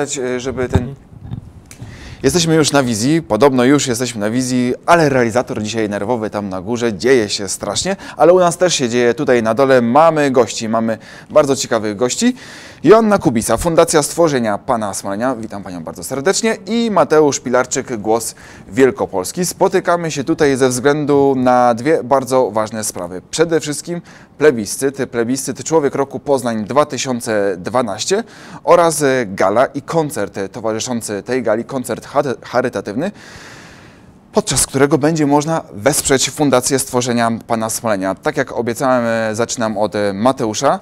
pamiętać, e, żeby ten... Jesteśmy już na wizji, podobno już jesteśmy na wizji, ale realizator dzisiaj nerwowy tam na górze, dzieje się strasznie, ale u nas też się dzieje tutaj na dole. Mamy gości, mamy bardzo ciekawych gości. Joanna Kubisa, Fundacja Stworzenia Pana Smolenia, witam Panią bardzo serdecznie i Mateusz Pilarczyk, Głos Wielkopolski. Spotykamy się tutaj ze względu na dwie bardzo ważne sprawy. Przede wszystkim plebiscyt, plebiscyt Człowiek Roku Poznań 2012 oraz gala i koncert towarzyszący tej gali, koncert charytatywny, podczas którego będzie można wesprzeć Fundację Stworzenia Pana Smolenia. Tak jak obiecałem, e, zaczynam od e, Mateusza.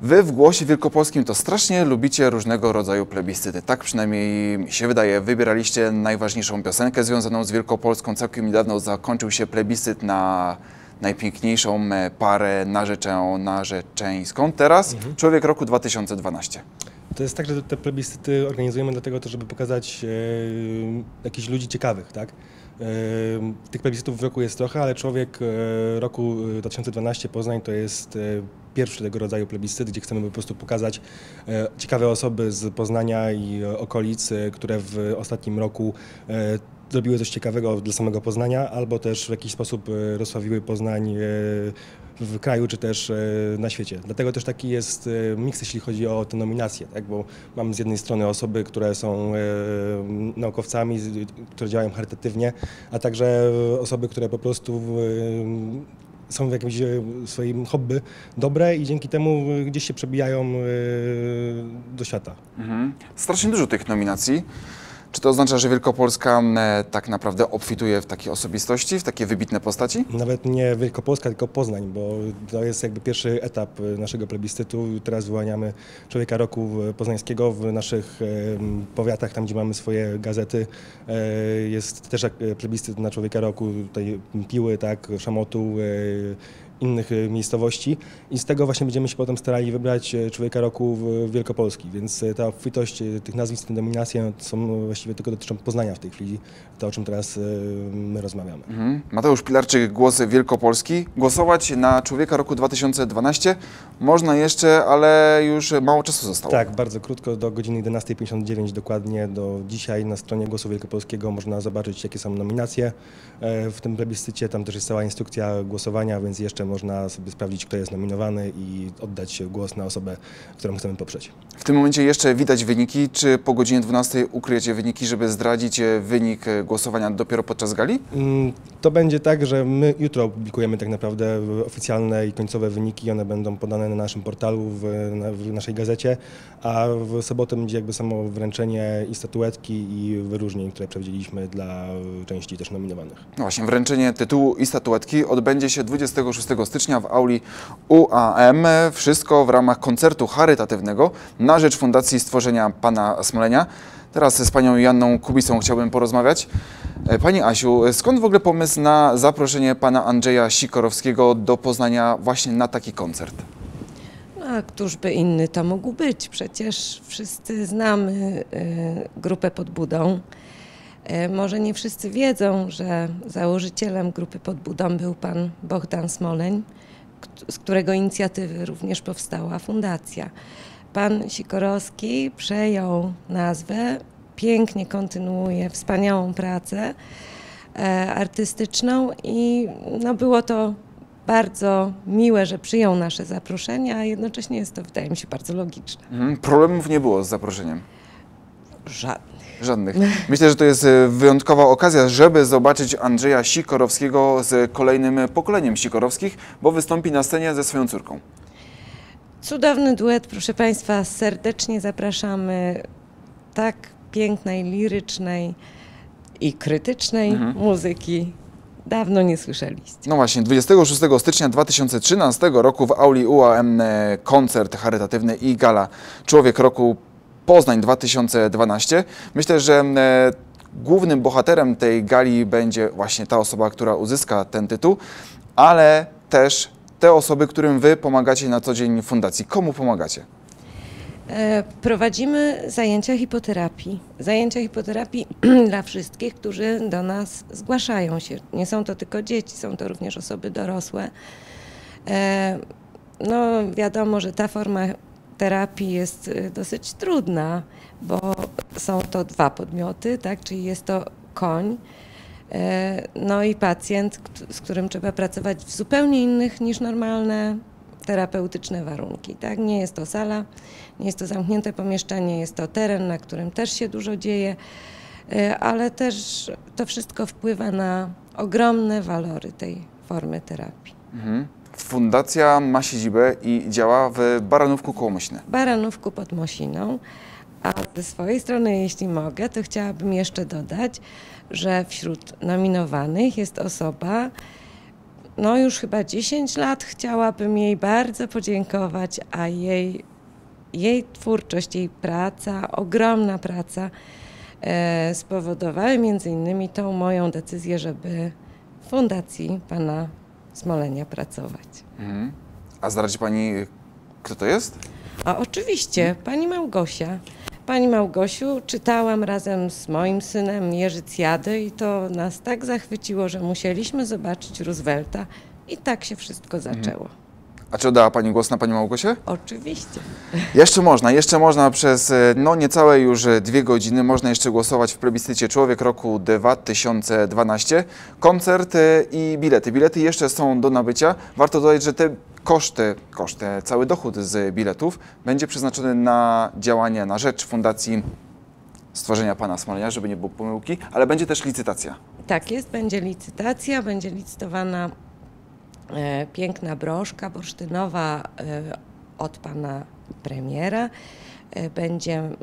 Wy w Głosie Wielkopolskim to strasznie lubicie różnego rodzaju plebiscyty. Tak przynajmniej mi się wydaje. Wybieraliście najważniejszą piosenkę związaną z Wielkopolską. Całkiem niedawno zakończył się plebiscyt na najpiękniejszą e, parę narzeczę, narzeczeńską. Teraz Człowiek Roku 2012. To jest tak, że te plebiscyty organizujemy dlatego, żeby pokazać e, jakichś ludzi ciekawych, tak? E, tych plebiscytów w roku jest trochę, ale człowiek e, roku e, 2012 Poznań to jest e, pierwszy tego rodzaju plebiscyt, gdzie chcemy po prostu pokazać e, ciekawe osoby z Poznania i e, okolic, e, które w ostatnim roku e, zrobiły coś ciekawego dla samego Poznania, albo też w jakiś sposób e, rozsławiły Poznań e, w kraju, czy też e, na świecie. Dlatego też taki jest e, miks, jeśli chodzi o te nominacje, tak? bo mamy z jednej strony osoby, które są e, naukowcami, które działają charytatywnie, a także osoby, które po prostu są w jakimś swoim hobby dobre i dzięki temu gdzieś się przebijają do świata. Mhm. Strasznie dużo tych nominacji. Czy to oznacza, że Wielkopolska e, tak naprawdę obfituje w takie osobistości, w takie wybitne postaci? Nawet nie Wielkopolska, tylko Poznań, bo to jest jakby pierwszy etap y, naszego plebiscytu. Teraz wyłaniamy Człowieka Roku w- Poznańskiego w naszych powiatach, tam gdzie mamy swoje gazety. E, Jest też e, plebiscyt na Człowieka Roku, tutaj Piły, tak, Szamotu, e, innych e, miejscowości i z tego właśnie będziemy się potem starali wybrać e, Człowieka Roku w Wielkopolski, więc e, ta obfitość tych nazwisk, te nominacje to są właściwie tylko dotyczą Poznania w tej chwili, to o czym teraz my rozmawiamy. Mhm. Mateusz Pilarczyk, Głos Wielkopolski. Głosować na Człowieka Roku 2012 można jeszcze, ale już mało czasu zostało. Tak, bardzo krótko, do godziny 11.59 dokładnie, do dzisiaj na stronie Głosu Wielkopolskiego można zobaczyć, jakie są nominacje w tym plebiscycie. Tam też jest cała instrukcja głosowania, więc jeszcze można sobie sprawdzić, kto jest nominowany i oddać głos na osobę, którą chcemy poprzeć. W tym momencie jeszcze widać wyniki. Czy po godzinie 12 ukryjecie wyniki, żeby zdradzić e, wynik e, głosowania dopiero podczas gali? Mm, To będzie tak, że my jutro opublikujemy tak naprawdę oficjalne i końcowe wyniki. One będą podane na naszym portalu, w, w naszej gazecie, a w sobotę będzie jakby samo wręczenie i statuetki i wyróżnień, które przewidzieliśmy dla części też nominowanych. No właśnie, wręczenie tytułu i statuetki odbędzie się 26 stycznia w auli UAM. Wszystko w ramach koncertu charytatywnego na rzecz Fundacji Stworzenia Pana Smolenia. Teraz z panią Janną Kubisą chciałbym porozmawiać. E, Pani Asiu, skąd w ogóle pomysł na zaproszenie pana Andrzeja Sikorowskiego do Poznania właśnie na taki koncert? A któż by inny to mógł być? Przecież wszyscy znamy e, grupę pod budą. E, Może nie wszyscy wiedzą, że założycielem grupy pod budą był pan Bogdan Smoleń, z którego inicjatywy również powstała fundacja. Pan Sikorowski przejął nazwę, pięknie kontynuuje wspaniałą pracę e, artystyczną i no, było to bardzo miłe, że przyjął nasze zaproszenie, a jednocześnie jest to, wydaje mi się, bardzo logiczne. Mhm, Problemów nie było z zaproszeniem. Żadnych. Żadnych. Myślę, że to jest e, wyjątkowa okazja, żeby zobaczyć Andrzeja Sikorowskiego z kolejnym pokoleniem Sikorowskich, bo wystąpi na scenie ze swoją córką. Cudowny duet, proszę Państwa, serdecznie zapraszamy tak pięknej, lirycznej i krytycznej Mhm. muzyki. Dawno nie słyszeliście. No właśnie, 26 stycznia 2013 roku w auli UAM e, koncert charytatywny i gala Człowiek Roku Poznań 2012. Myślę, że e, głównym bohaterem tej gali będzie właśnie ta osoba, która uzyska ten tytuł, ale też te osoby, którym Wy pomagacie na co dzień fundacji. Komu pomagacie? E, Prowadzimy zajęcia hipoterapii. Zajęcia hipoterapii dla wszystkich, którzy do nas zgłaszają się. Nie są to tylko dzieci, są to również osoby dorosłe. E, No, wiadomo, że ta forma terapii jest y, dosyć trudna, bo są to dwa podmioty, tak? czyli jest to koń, e, no i pacjent, z którym trzeba pracować w zupełnie innych niż normalne terapeutyczne warunki. Tak? Nie jest to sala, nie jest to zamknięte pomieszczenie, jest to teren, na którym też się dużo dzieje, e, ale też to wszystko wpływa na ogromne walory tej formy terapii. Mhm. Fundacja ma siedzibę i działa w Baranówku koło. Baranówku pod Mosiną. A ze swojej strony, jeśli mogę, to chciałabym jeszcze dodać, że wśród nominowanych jest osoba, no już chyba 10 lat chciałabym jej bardzo podziękować, a jej, jej twórczość, jej praca, ogromna praca e, spowodowały między innymi tą moją decyzję, żeby fundacji pana Smolenia pracować. Mhm. A zdradzi Pani, kto to jest? A oczywiście, pani Małgosia. Pani Małgosiu, czytałam razem z moim synem Jerzy Cjadę i to nas tak zachwyciło, że musieliśmy zobaczyć Roosevelta i tak się wszystko zaczęło. A czy oddała Pani głos na Pani Małgosię? Oczywiście. Jeszcze można, jeszcze można przez e, no niecałe już e, dwie godziny można jeszcze głosować w plebiscycie Człowiek Roku 2012. Koncert e, i bilety. Bilety jeszcze są do nabycia. Warto dodać, że te koszty, koszty, cały dochód z biletów będzie przeznaczony na działanie na rzecz Fundacji Stworzenia Pana Smolenia, żeby nie było pomyłki, ale będzie też licytacja. Tak jest, będzie licytacja, będzie licytowana piękna broszka bursztynowa e, od pana premiera. E, będzie mm,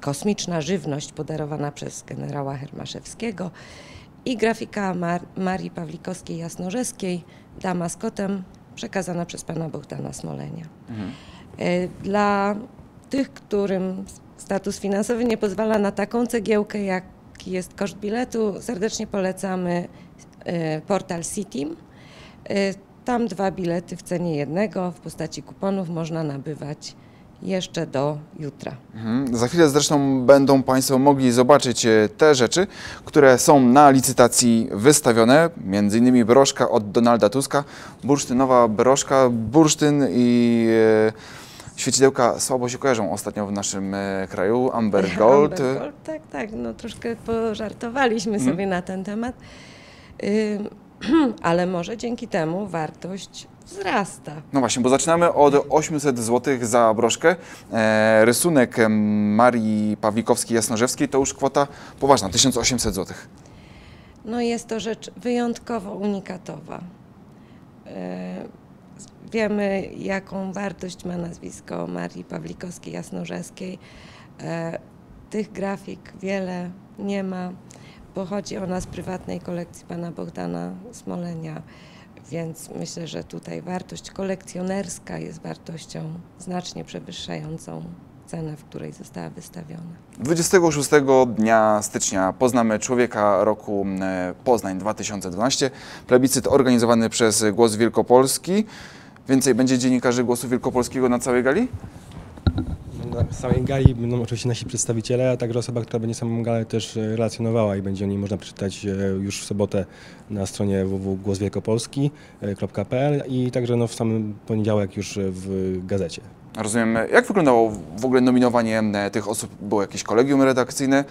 kosmiczna żywność podarowana przez generała Hermaszewskiego i grafika Mar- Marii Pawlikowskiej-Jasnorzewskiej, dama z kotem, przekazana przez pana Bogdana Smolenia. E, Dla tych, którym status finansowy nie pozwala na taką cegiełkę, jaki jest koszt biletu, serdecznie polecamy e, portal Citim. E, Tam dwa bilety w cenie jednego w postaci kuponów można nabywać jeszcze do jutra. Mhm. Za chwilę zresztą będą Państwo mogli zobaczyć e, te rzeczy, które są na licytacji wystawione, między innymi broszka od Donalda Tuska, bursztynowa broszka, bursztyn i e, świecidełka słabo się kojarzą ostatnio w naszym kraju, Amber Gold. Amber Gold, tak, tak, no troszkę pożartowaliśmy Mhm. sobie na ten temat, Ym, ale może dzięki temu wartość wzrasta. No właśnie, bo zaczynamy od 800 zł za broszkę. E, rysunek Marii Pawlikowskiej-Jasnorzewskiej to już kwota poważna, 1800 zł. No jest to rzecz wyjątkowo unikatowa. E, Wiemy, jaką wartość ma nazwisko Marii Pawlikowskiej-Jasnorzewskiej. E, Tych grafik wiele nie ma. Pochodzi ona z prywatnej kolekcji pana Bogdana Smolenia, więc myślę, że tutaj wartość kolekcjonerska jest wartością znacznie przewyższającą cenę, w której została wystawiona. 26 dnia stycznia poznamy Człowieka Roku e, Poznań 2012. Plebiscyt organizowany przez Głos Wielkopolski. Więcej będzie dziennikarzy Głosu Wielkopolskiego na całej gali? Samej gali będą oczywiście nasi przedstawiciele, a także osoba, która będzie samą galę też e, relacjonowała i będzie o niej można przeczytać e, już w sobotę na stronie www.głoswielkopolski.pl i także no, w samym poniedziałek już w gazecie. Rozumiem. Jak wyglądało w ogóle nominowanie e, tych osób? Było jakieś kolegium redakcyjne?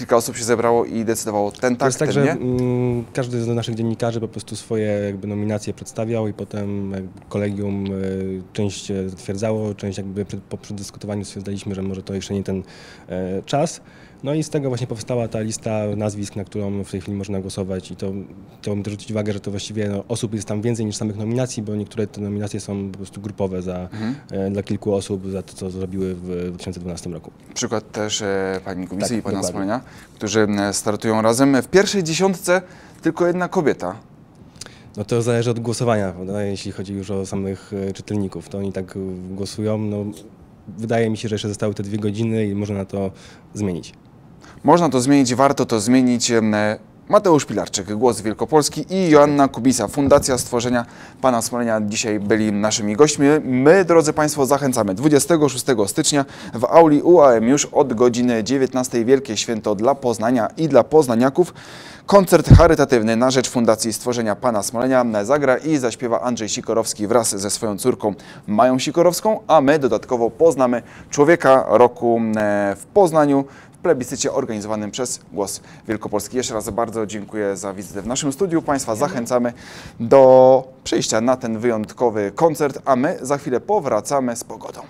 Kilka osób się zebrało i decydowało ten To tak, jest tak, ten że mm, każdy z naszych dziennikarzy po prostu swoje jakby nominacje przedstawiał i potem jakby kolegium y, część e, zatwierdzało, część jakby po przedyskutowaniu stwierdzaliśmy, że może to jeszcze nie ten e, czas. No i z tego właśnie powstała ta lista nazwisk, na którą w tej chwili można głosować i to chciałbym też zwrócić uwagę, że to właściwie no, osób jest tam więcej niż samych nominacji, bo niektóre te nominacje są po prostu grupowe za, Mhm. e, dla kilku osób za to, co zrobiły w 2012 roku. Przykład też e, pani komisji Tak, i pana. Smolenia, którzy startują razem. W pierwszej dziesiątce tylko jedna kobieta. No to zależy od głosowania, prawda? jeśli chodzi już o samych e, czytelników, to oni tak głosują. No, wydaje mi się, że jeszcze zostały te dwie godziny i można to zmienić. Można to zmienić, warto to zmienić. Mateusz Pilarczyk, Głos Wielkopolski i Joanna Kubisa, Fundacja Stworzenia Pana Smolenia dzisiaj byli naszymi gośćmi. My, drodzy Państwo, zachęcamy 26 stycznia w auli UAM już od godziny 19 Wielkie Święto dla Poznania i dla poznaniaków. Koncert charytatywny na rzecz Fundacji Stworzenia Pana Smolenia zagra i zaśpiewa Andrzej Sikorowski wraz ze swoją córką Mają Sikorowską, a my dodatkowo poznamy człowieka roku w Poznaniu plebiscycie organizowanym przez Głos Wielkopolski. Jeszcze raz bardzo dziękuję za wizytę w naszym studiu. Państwa zachęcamy do przyjścia na ten wyjątkowy koncert, a my za chwilę powracamy z pogodą.